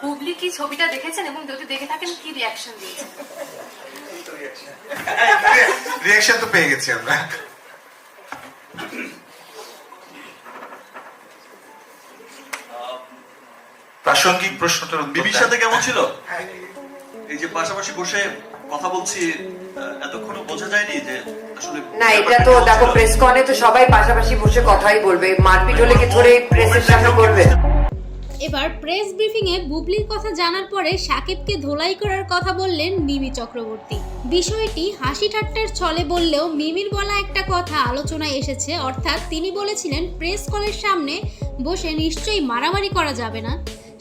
বুবলি কি ছবিটা দেখেছেন এবং যদি দেখে থাকেন কি রিয়াকশন দিয়েছেন? রিয়াকশন তো পেয়ে গেছি আমরা। প্রাসঙ্গিক প্রশ্নটার বিবির সাথে কেমন ছিল? এই যে পাশাপাশি বসে কথা বলছি আহ, এতক্ষণও বোঝা যায়নি যে না এটা তো দেখো প্রেস কনে তো সবাই পাশাপাশি বসে কথাই বলবে। মারপিট হলে কি ধরে প্রেসের সামনে করবে এবার প্রেস ব্রিফিংয়ে বুবলির কথা জানার পরে সাকিবকে ধোলাই করার কথা বললেন মিমি চক্রবর্তী। বিষয়টি হাসি ঠাট্টার ছলে বললেও মিমির বলা একটা কথা আলোচনায় এসেছে, অর্থাৎ তিনি বলেছিলেন, প্রেস কলের সামনে বসে নিশ্চয়ই মারামারি করা যাবে না।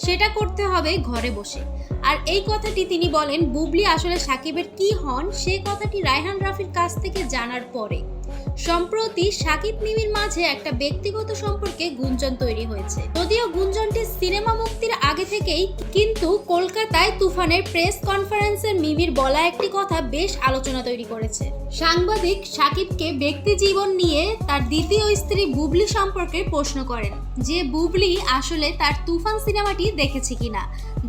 সেটা করতে হবে ঘরে বসে। আর এই কথাটি তিনি বলেন, বুবলি আসলে সাকিবের কি হন, সে কথাটি রায়হান রাফির কাছ থেকে জানার পরে। সম্প্রতি সাকিব মিমির মাঝে একটা ব্যক্তিগত সম্পর্কে গুঞ্জন তৈরি হয়েছে। যদিও গুঞ্জনটি সিনেমা থেকেই কিন্তু কলকাতায় তুফানের প্রেস কনফারেন্সের মিমির বলা একটি কথা বেশ আলোচনা তৈরি করেছে। সাংবাদিক সাকিবকে ব্যক্তি জীবন নিয়ে তার দ্বিতীয় স্ত্রী বুবলি সম্পর্কে প্রশ্ন করেন, যে বুবলি আসলে তার তুফান সিনেমাটি দেখেছে কিনা?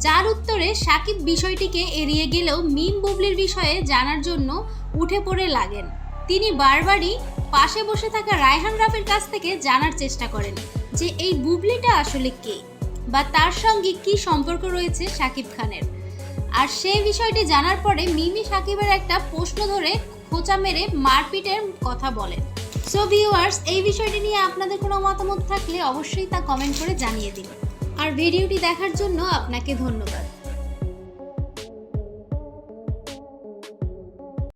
যার উত্তরে সাকিব বিষয়টিকে এড়িয়ে গেলেও মিম বুবলির বিষয়ে জানার জন্য উঠে পড়ে লাগেন। তিনি বারবারই পাশে বসে থাকা রায়হান রাফের কাছ থেকে জানার চেষ্টা করেন, যে এই বুবলিটা আসলে কে? বা তার সঙ্গে কি সম্পর্ক রয়েছে সাকিব খানের? আর সেই বিষয়টি জানার পরে মিমি সাকিবের একটা প্রশ্ন ধরে খোঁচা মেরে মারপিটের কথা বলেন সো ভিউয়ার্স এই বিষয়টি নিয়ে আপনাদের কোনো মতামত থাকলে অবশ্যই তা কমেন্ট করে জানিয়ে দিন। আর ভিডিওটি দেখার জন্য আপনাকে ধন্যবাদ।